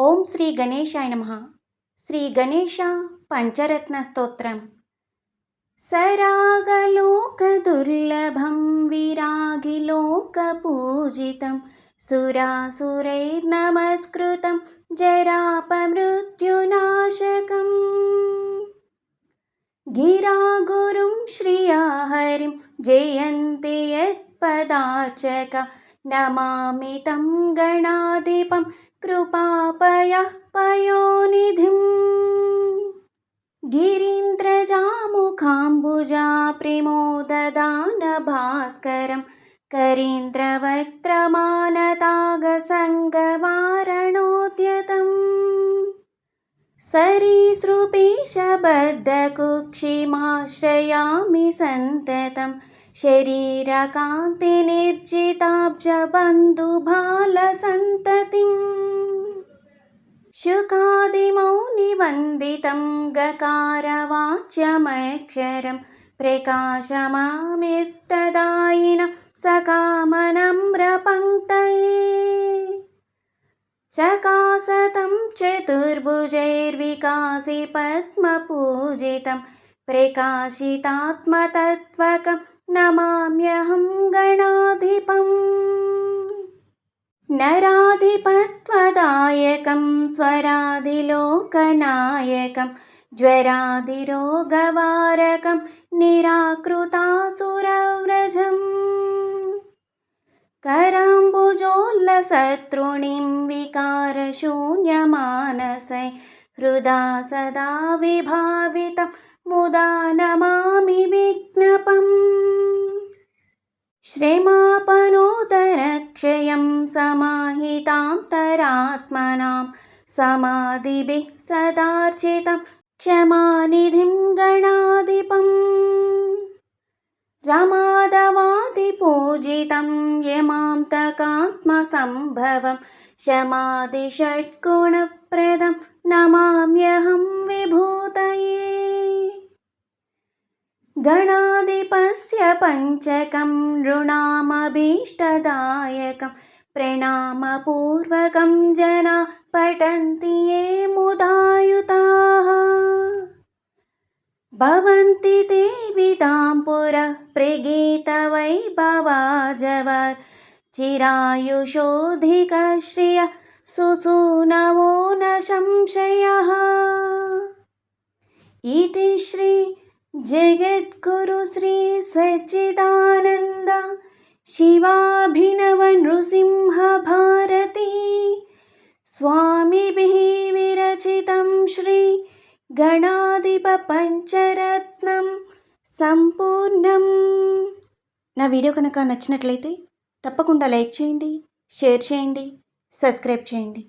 ఓం శ్రీ గణేశాయ నమ శ్రీ గణేశ పంచరత్న స్తోత్రం సరాగలోకదుర్లభం విరాగిలోకపూజితం సురాసురైర్నమస్కృతం జరాపమృత్యునాశకం गिरागुरुं श्रियाहरिं जयन्ति यत्पदाचक नमामि तं गणाधिपं कृपापयः पयोनिधिम् गिरीन्द्रजामुखाम्बुजा प्रिमोददानभास्करं करीन्द्रवक्त्रमानतागसङ्गवारणोद्यतम्। सरीसृपेशबद्धकुक्षिमाश्रयामि सन्ततं శరీరకాంతి నిర్జితాబ్జబంధుబాలసంతతిం శుకాదిమౌనివందితం గకారవాచ్యమక్షరం ప్రకాశమామిష్టదాయిన సకామనమ్రపంక్తయే. చకాసతం చతుర్భుజైర్వికాసి పద్మపూజితం. ప్రకాశితాత్మతత్వకం नमाम्यहं गणाधिपम् नराधिपत्वदायकं स्वरादिलोकनायकं ज्वरादिरोगवारकं निराकृतासुरव्रजम्। कराम्बुजोल्लशत्रुणिं विकारशून्यमानसै हृदा सदा विभावितं मुदा नमामि विज्ञपम् श्रीमापनोदरक्षयं समाहितां तरात्मनां समाधिभिः सदार्चितं क्षमानिधिं गणाधिपम्। रमादवादिपूजितं यमां तकात्मसम्भवं शमादिषट्गुणप्रदं नमाम्यहं विभूतये गणाधिपस्य पञ्चकं नृणामभीष्टदायकं प्रणामपूर्वकं जना पठन्ति ये मुदायुताः। भवन्ति ते विदां पुरः प्रगीतवैभवाजवर् चिरायुषोऽधिकश्रियः सुसूनवो न संशयः। इति श्री जगद्गुरुश्री सच्चिदानन्द शिवाभिनवनृसिंहभारती स्वामिभिः विरचितं श्री గణాధిప పంచరత్నం సంపూర్ణం నా వీడియో కనుక నచ్చినట్లయితే తప్పకుండా లైక్ చేయండి షేర్ చేయండి సబ్స్క్రైబ్ చేయండి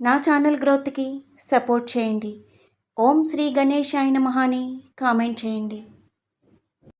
నా ఛానల్ గ్రోత్కి సపోర్ట్ చేయండి ఓం శ్రీ గణేశాయన మహాని కామెంట్ చేయండి.